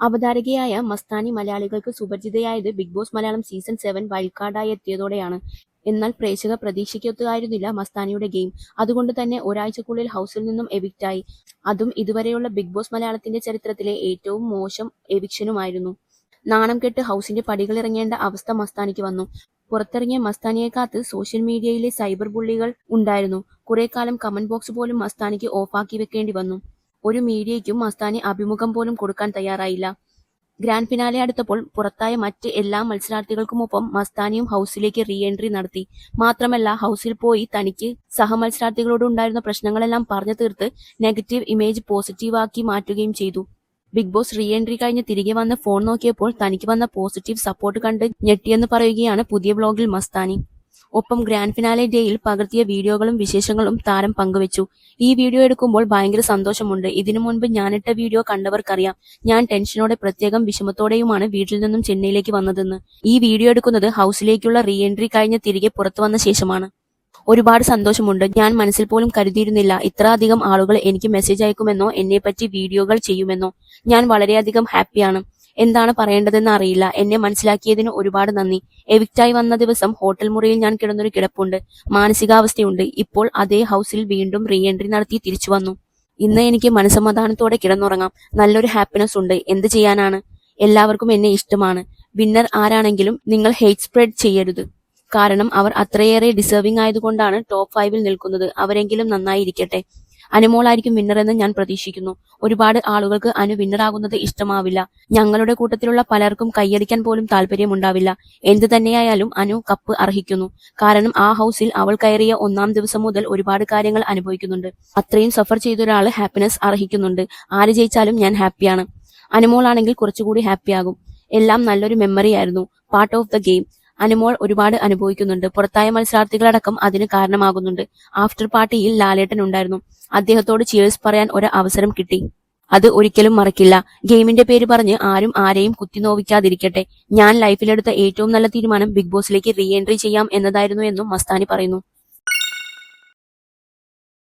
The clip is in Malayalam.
അവതാരകയായ മസ്താനി മലയാളികൾക്ക് സുപരിചിതയായത് Bigg Boss Malayalam season seven wild എത്തിയതോടെയാണ്. എന്നാൽ പ്രേക്ഷക പ്രതീക്ഷിക്കത്തായിരുന്നില്ല മസ്താനിയുടെ ഗെയിം. അതുകൊണ്ട് തന്നെ ഒരാഴ്ചക്കുള്ളിൽ ഹൗസിൽ നിന്നും എവിക്റ്റായി അതും ഇതുവരെയുള്ള ബിഗ് ബോസ് മലയാളത്തിന്റെ ചരിത്രത്തിലെ ഏറ്റവും മോശം എവിക്ഷനുമായിരുന്നു. നാണം കെട്ട് ഹൗസിന്റെ പടികൾ ഇറങ്ങേണ്ട അവസ്ഥ മസ്താനിക്ക് വന്നു. പുറത്തിറങ്ങിയ മസ്താനിയെ കാത്ത് സോഷ്യൽ മീഡിയയിലെ സൈബർ ബുള്ളികൾ ഉണ്ടായിരുന്നു. കുറെ കാലം കമന്റ് ബോക്സ് പോലും മസ്താനിക്ക് ഓഫാക്കി വെക്കേണ്ടി വന്നു. ഒരു മീഡിയയ്ക്കും മസ്താനി അഭിമുഖം പോലും കൊടുക്കാൻ തയ്യാറായില്ല. ഗ്രാൻഡ് ഫിനാലെ അടുത്തപ്പോൾ പുറത്തായ മറ്റ് എല്ലാ മത്സരാർത്ഥികൾക്കുമൊപ്പം മസ്താനിയും ഹൌസിലേക്ക് റീ എൻട്രി നടത്തി. മാത്രമല്ല ഹൌസിൽ പോയി തനിക്ക് സഹമത്സരാർത്ഥികളോട് ഉണ്ടായിരുന്ന പ്രശ്നങ്ങളെല്ലാം പറഞ്ഞു തീർത്ത് നെഗറ്റീവ് ഇമേജ് പോസിറ്റീവാക്കി മാറ്റുകയും ചെയ്തു. ബിഗ് ബോസ് റീ എൻട്രി കഴിഞ്ഞ് തിരികെ വന്ന് ഫോൺ നോക്കിയപ്പോൾ തനിക്ക് വന്ന പോസിറ്റീവ് സപ്പോർട്ട് കണ്ട് ഞെട്ടിയെന്ന് പറയുകയാണ് പുതിയ ബ്ലോഗിൽ മസ്താനി ഒപ്പം ഗ്രാൻഡ് ഫിനാലെ ഡേയിൽ പകർത്തിയ വീഡിയോകളും വിശേഷങ്ങളും താരം പങ്കുവച്ചു. ഈ വീഡിയോ എടുക്കുമ്പോൾ ഭയങ്കര സന്തോഷമുണ്ട്. ഇതിനു മുൻപ് ഞാനിട്ട വീഡിയോ കണ്ടവർക്കറിയാം. ഞാൻ ടെൻഷനോടെ പ്രത്യേകം വിഷമത്തോടെയുമാണ് വീട്ടിൽ നിന്നും ചെന്നൈയിലേക്ക് വന്നതെന്ന്. ഈ വീഡിയോ എടുക്കുന്നത് ഹൗസിലേക്കുള്ള റീ എൻട്രി കഴിഞ്ഞ് തിരികെ പുറത്തു വന്ന ശേഷമാണ്. ഒരുപാട് സന്തോഷമുണ്ട്. ഞാൻ മനസ്സിൽ പോലും കരുതിയിരുന്നില്ല ഇത്ര അധികം ആളുകൾ എനിക്ക് മെസ്സേജ് അയക്കുമെന്നോ എന്നെപ്പറ്റി വീഡിയോകൾ ചെയ്യുമെന്നോ. ഞാൻ വളരെയധികം ഹാപ്പിയാണ് എന്താണ് പറയേണ്ടതെന്ന് അറിയില്ല. എന്നെ മനസ്സിലാക്കിയതിന് ഒരുപാട് നന്ദി. എവിക്റ്റായി വന്ന ദിവസം ഹോട്ടൽ മുറിയിൽ ഞാൻ കിടന്നൊരു കിടപ്പുണ്ട്. മാനസികാവസ്ഥയുണ്ട്. ഇപ്പോൾ അതേ ഹൗസിൽ വീണ്ടും റീ എൻട്രി നടത്തി തിരിച്ചു വന്നു. ഇന്ന് എനിക്ക് മനസമാധാനത്തോടെ കിടന്നുറങ്ങാം. നല്ലൊരു ഹാപ്പിനെസ് ഉണ്ട്. എന്ത് ചെയ്യാനാണ്? എല്ലാവർക്കും എന്നെ ഇഷ്ടമാണ്. വിന്നർ ആരാണെങ്കിലും നിങ്ങൾ ഹെയ്റ്റ് സ്പ്രെഡ് ചെയ്യരുത്. കാരണം അവർ അത്രയേറെ ഡിസേർവിംഗ് ആയതുകൊണ്ടാണ് ടോപ്പ് ഫൈവിൽ നിൽക്കുന്നത്. അവരെങ്കിലും നന്നായിരിക്കട്ടെ. അനുമോളായിരിക്കും വിന്നർ എന്ന് ഞാൻ പ്രതീക്ഷിക്കുന്നു. ഒരുപാട് ആളുകൾക്ക് അനു വിന്നറാകുന്നത് ഇഷ്ടമാവില്ല. ഞങ്ങളുടെ കൂട്ടത്തിലുള്ള പലർക്കും കൈയടിക്കാൻ പോലും താല്പര്യമുണ്ടാവില്ല എന്ത് തന്നെയായാലും അനു കപ്പ് അർഹിക്കുന്നു. കാരണം ആ ഹൗസിൽ അവൾ കയറിയ ഒന്നാം ദിവസം മുതൽ ഒരുപാട് കാര്യങ്ങൾ അനുഭവിക്കുന്നുണ്ട്. അത്രയും സഫർ ചെയ്ത ഒരാൾ ഹാപ്പിനെസ് അർഹിക്കുന്നുണ്ട്. ആര് ജയിച്ചാലും ഞാൻ ഹാപ്പിയാണ് അനുമോളാണെങ്കിൽ കുറച്ചുകൂടി ഹാപ്പിയാകും എല്ലാം നല്ലൊരു മെമ്മറി ആയിരുന്നു. Part of the game Anumol ഒരുപാട് അനുഭവിക്കുന്നുണ്ട്. പുറത്തായ മത്സരാർത്ഥികളടക്കം അതിന് കാരണമാകുന്നുണ്ട്. ആഫ്റ്റർ പാർട്ടിയിൽ ലാലേട്ടൻ ഉണ്ടായിരുന്നു. അദ്ദേഹത്തോട് ചിയേഴ്സ് പറയാൻ ഒരു അവസരം കിട്ടി. അത് ഒരിക്കലും മറക്കില്ല. ഗെയിമിന്റെ പേര് പറഞ്ഞ് ആരും ആരെയും കുത്തിനോവിക്കാതിരിക്കട്ടെ ഞാൻ ലൈഫിലെടുത്ത ഏറ്റവും നല്ല തീരുമാനം ബിഗ് ബോസിലേക്ക് റീ എൻട്രി ചെയ്യാം എന്നതായിരുന്നു എന്നും മസ്താനി പറയുന്നു.